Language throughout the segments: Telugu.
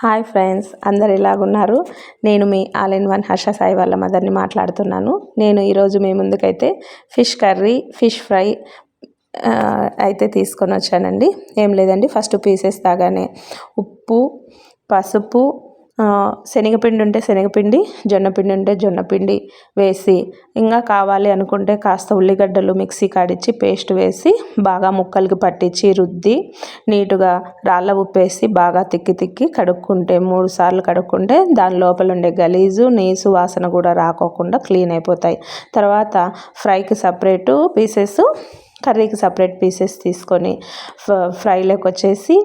హాయ్ ఫ్రెండ్స్ అందరు ఎలాగున్నారు? నేను మీ all in one Harsha Sai వాళ్ళ మదర్ని మాట్లాడుతున్నాను. నేను ఈరోజు మీ ముందుకైతే ఫిష్ కర్రీ ఫిష్ ఫ్రై అయితే తీసుకొని వచ్చానండి ఏం లేదండి ఫస్ట్ పీసెస్ తాగానే ఉప్పు పసుపు శనగపిండి ఉంటే శనగపిండి జొన్నపిండి ఉంటే జొన్నపిండి వేసి ఇంకా కావాలి అనుకుంటే కాస్త ఉల్లిగడ్డలు మిక్సీ కాడిచ్చి పేస్ట్ వేసి బాగా ముక్కలకి పట్టించి రుద్ది నీటుగా రాళ్ళ ఉప్పేసి బాగా తిక్కి తిక్కి కడుక్కుంటే మూడు సార్లు కడుక్కుంటే దాని లోపల ఉండే గలీజు నీసు వాసన కూడా రాకోకుండా క్లీన్ అయిపోతాయి. తర్వాత ఫ్రైకి సపరేటు పీసెస్ కర్రీకి సపరేట్ పీసెస్ తీసుకొని ఫ్రైలోకి వచ్చేసి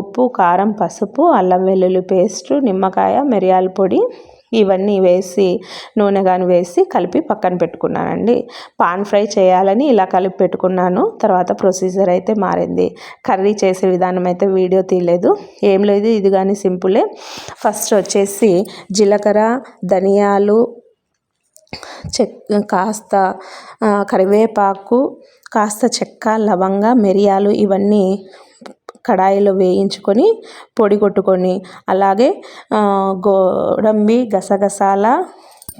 ఉప్పు కారం పసుపు అల్లం వెల్లుల్లి పేస్టు నిమ్మకాయ మిరియాల పొడి ఇవన్నీ వేసి నూనె కానీ వేసి కలిపి పక్కన పెట్టుకున్నానండి. పాన్ ఫ్రై చేయాలని ఇలా కలిపి పెట్టుకున్నాను. తర్వాత ప్రొసీజర్ అయితే మారింది. కర్రీ చేసే విధానం అయితే వీడియో తీయలేదు. ఏం లేదు ఇది కానీ సింపులే. ఫస్ట్ వచ్చేసి జీలకర్ర ధనియాలు చెక్ కాస్త కరివేపాకు కాస్త చెక్క లవంగ మిరియాలు ఇవన్నీ కడాయిలో వేయించుకొని పొడి కొట్టుకొని అలాగే గోడంబి గసగసాల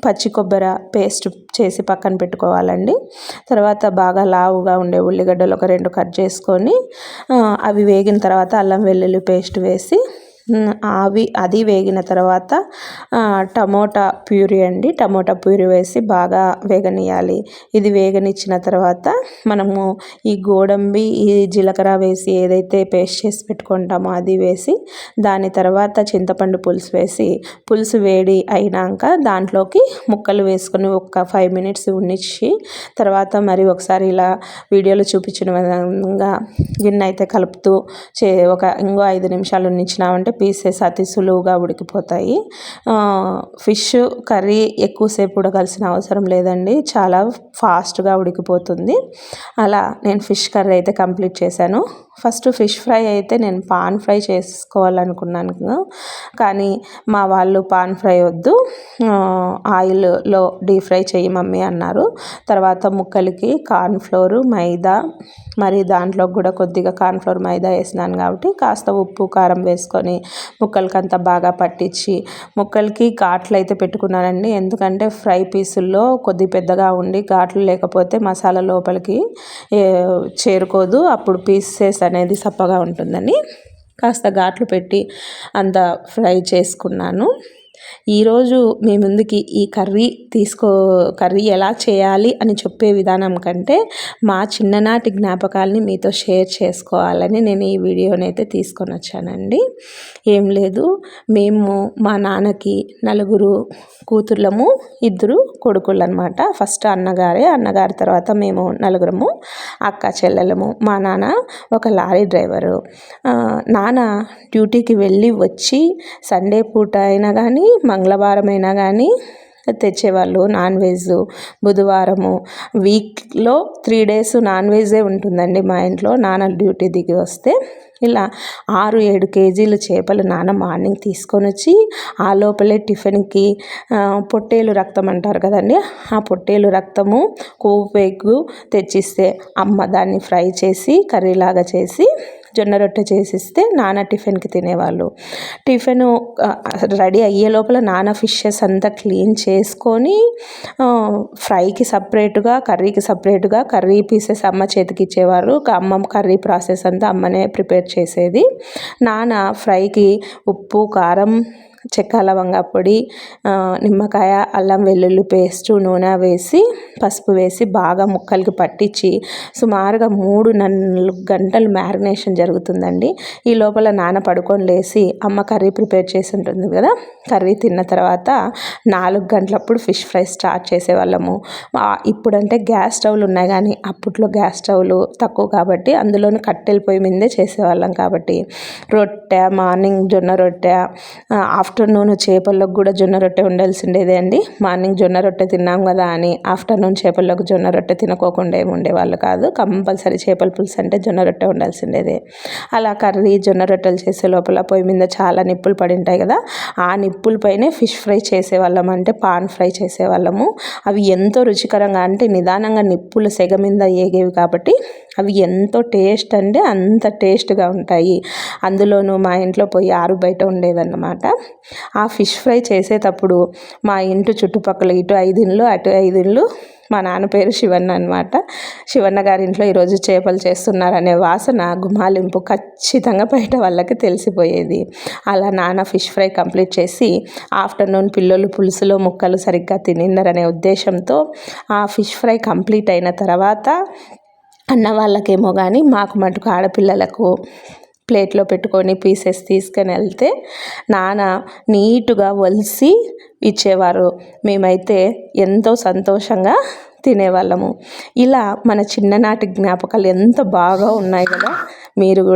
పచ్చి కొబ్బరి పేస్ట్ చేసి పక్కన పెట్టుకోవాలండి. తర్వాత బాగా లావుగా ఉండే ఉల్లిగడ్డలు ఒక రెండు కట్ చేసుకొని అవి వేగిన తర్వాత అల్లం వెల్లుల్లి పేస్ట్ వేసి అవి అది వేగిన తర్వాత టమోటా ప్యూరీ అండి. టమోటా ప్యూరీ వేసి బాగా వేగనియాలి ఇది వేగనిచ్చిన తర్వాత మనము ఈ గోడంబి ఈ జీలకర్ర వేసి ఏదైతే పేస్ట్ చేసి పెట్టుకుంటామో అది వేసి దాని తర్వాత చింతపండు పులుసు వేసి పులుసు వేడి అయినాక దాంట్లోకి ముక్కలు వేసుకొని ఒక ఫైవ్ మినిట్స్ ఉన్నిచ్చి తర్వాత మరి ఒకసారి ఇలా వీడియోలో చూపించిన విధంగా గిన్నె అయితే కలుపుతూ చే ఒక ఇంకో ఐదు నిమిషాలు ఉన్నిచ్చినామంటే పీసెస్ అతి సులువుగా ఉడికిపోతాయి. ఫిష్ కర్రీ ఎక్కువసేపు ఉడకాల్సిన అవసరం లేదండి. చాలా ఫాస్ట్గా ఉడికిపోతుంది. అలా నేను ఫిష్ కర్రీ అయితే కంప్లీట్ చేశాను. ఫస్ట్ ఫిష్ ఫ్రై అయితే నేను పాన్ ఫ్రై చేసుకోవాలనుకున్నాను. కానీ మా వాళ్ళు పాన్ ఫ్రై వద్దు ఆయిల్లో డీప్ ఫ్రై చేయి మమ్మీ అన్నారు. తర్వాత ముక్కలకి కార్న్ఫ్లోరు మైదా మరి దాంట్లో కూడా కొద్దిగా కార్న్ఫ్లోర్ మైదా వేసినాను కాబట్టి కాస్త ఉప్పు కారం వేసుకొని ముక్కలకంతా బాగా పట్టించి ముక్కలకి ఘాట్లు అయితే పెట్టుకున్నానండి. ఎందుకంటే ఫ్రై పీసుల్లో కొద్ది పెద్దగా ఉండి ఘాట్లు లేకపోతే మసాలా లోపలికి చేరుకోదు. అప్పుడు పీసెస్ అనేది సప్పగా ఉంటుందని కాస్త ఘాట్లు పెట్టి అంత ఫ్రై చేసుకున్నాను. ఈరోజు మీ ముందుకి ఈ కర్రీ తీసుకో కర్రీ ఎలా చేయాలి అని చెప్పే విధానం కంటే మా చిన్ననాటి జ్ఞాపకాలని మీతో షేర్ చేసుకోవాలని నేను ఈ వీడియోని అయితే తీసుకొని వచ్చానండి. ఏం లేదు మేము మా నాన్నకి నలుగురు కూతుర్లము ఇద్దరు కొడుకులు అనమాట ఫస్ట్ అన్నగారే అన్నగారి తర్వాత మేము నలుగురము అక్క చెల్లెలము మా నాన్న ఒక లారీ డ్రైవరు. నాన్న డ్యూటీకి వెళ్ళి వచ్చి సండే పూట అయినా కానీ మంగళవారమైనా కానీ తెచ్చేవాళ్ళు. నాన్ వెజ్ బుధవారము. వీక్లో త్రీ డేస్ నాన్ వెజే ఉంటుందండి మా ఇంట్లో. నాన్న డ్యూటీ దిగి వస్తే ఇలా ఆరు ఏడు కేజీలు చేపలు నాన్న మార్నింగ్ తీసుకొని వచ్చి ఆ లోపలే టిఫిన్కి పొట్టేలు రక్తం అంటారు కదండి. ఆ పొట్టేలు రక్తము కొవ్వు పేగు తెచ్చిస్తే అమ్మ దాన్ని ఫ్రై చేసి కర్రీలాగా చేసి జొన్న రొట్టె చేసిస్తే నాన్న టిఫిన్కి తినేవాళ్ళు. టిఫిన్ రెడీ అయ్యే లోపల నాన్న ఫిషెస్ అంతా క్లీన్ చేసుకొని ఫ్రైకి సపరేట్గా కర్రీకి సపరేట్గా కర్రీ పీసెస్ అమ్మ చేతికి ఇచ్చేవారు. అమ్మ కర్రీ ప్రాసెస్ అంతా అమ్మనే ప్రిపేర్ చేసేది. నాన్న ఫ్రైకి ఉప్పు కారం చెక్క లవంగా పొడి నిమ్మకాయ అల్లం వెల్లుల్లి పేస్టు నూనె వేసి పసుపు వేసి బాగా ముక్కలకి పట్టించి సుమారుగా మూడు నాలుగు గంటలు మ్యారినేషన్ జరుగుతుందండి. ఈ లోపల నాన్న పడుకొని లేసి అమ్మ కర్రీ ప్రిపేర్ చేసి ఉంటుంది కదా కర్రీ తిన్న తర్వాత నాలుగు గంటలప్పుడు ఫిష్ ఫ్రై స్టార్ట్ చేసేవాళ్ళము. ఇప్పుడంటే గ్యాస్ స్టవ్లు ఉన్నాయి కానీ అప్పట్లో గ్యాస్ స్టవ్లు తక్కువ కాబట్టి అందులోనూ కట్టెల పొయ్యి మీదే చేసేవాళ్ళం కాబట్టి రొట్టె మార్నింగ్ జొన్న రొట్టె ఆఫ్టర్నూన్ చేపల్లోకి కూడా జొన్న రొట్టె ఉండాల్సిండేదే అండి. మార్నింగ్ జొన్న రొట్టె తిన్నాం కదా అని ఆఫ్టర్నూన్ చేపల్లోకి జొన్న రొట్టె తినకోకుండా ఏమి ఉండేవాళ్ళు కాదు. కంపల్సరీ చేపల పులుసు అంటే జొన్న రొట్టె ఉండాల్సిండేదే అలా కర్రీ జొన్న రొట్టెలు చేసే లోపల పొయ్యి మీద చాలా నిప్పులు పడి ఉంటాయి కదా ఆ నిప్పులపైనే ఫిష్ ఫ్రై చేసేవాళ్ళం అంటే పాన్ ఫ్రై చేసేవాళ్ళము. అవి ఎంతో రుచికరంగా అంటే నిదానంగా నిప్పులు సెగ మీద ఏగేవి కాబట్టి అవి ఎంతో టేస్ట్ అంటే అంత టేస్ట్గా ఉంటాయి. అందులోనూ మా ఇంట్లో పోయి ఆరు బయట ఉండేదన్నమాట. ఆ ఫిష్ ఫ్రై చేసేటప్పుడు మా ఇంటి చుట్టుపక్కల ఇటు ఐదు ఇండ్లు అటు ఐదు ఇండ్లు మా నాన్న పేరు శివన్న అనమాట శివన్న గారి ఇంట్లో ఈరోజు చేపలు చేస్తున్నారనే వాసన గుమాలింపు ఖచ్చితంగా బయట వాళ్ళకి తెలిసిపోయేది. అలా నాన్న ఫిష్ ఫ్రై కంప్లీట్ చేసి ఆఫ్టర్నూన్ పిల్లలు పులుసులో ముక్కలు సరిగ్గా తినిందరనే ఉద్దేశంతో ఆ ఫిష్ ఫ్రై కంప్లీట్ అయిన తర్వాత అన్న వాళ్ళకేమో కానీ మాకు మటుకు ఆడపిల్లలకు ప్లేట్లో పెట్టుకొని పీసెస్ తీసుకొని వెళ్తే నాన్న నీటుగా వలిసి ఇచ్చేవారు. మేమైతే ఎంతో సంతోషంగా తినేవాళ్ళము. ఇలా మన చిన్ననాటి జ్ఞాపకాలు ఎంత బాగా ఉన్నాయి కదా మీరు కూడా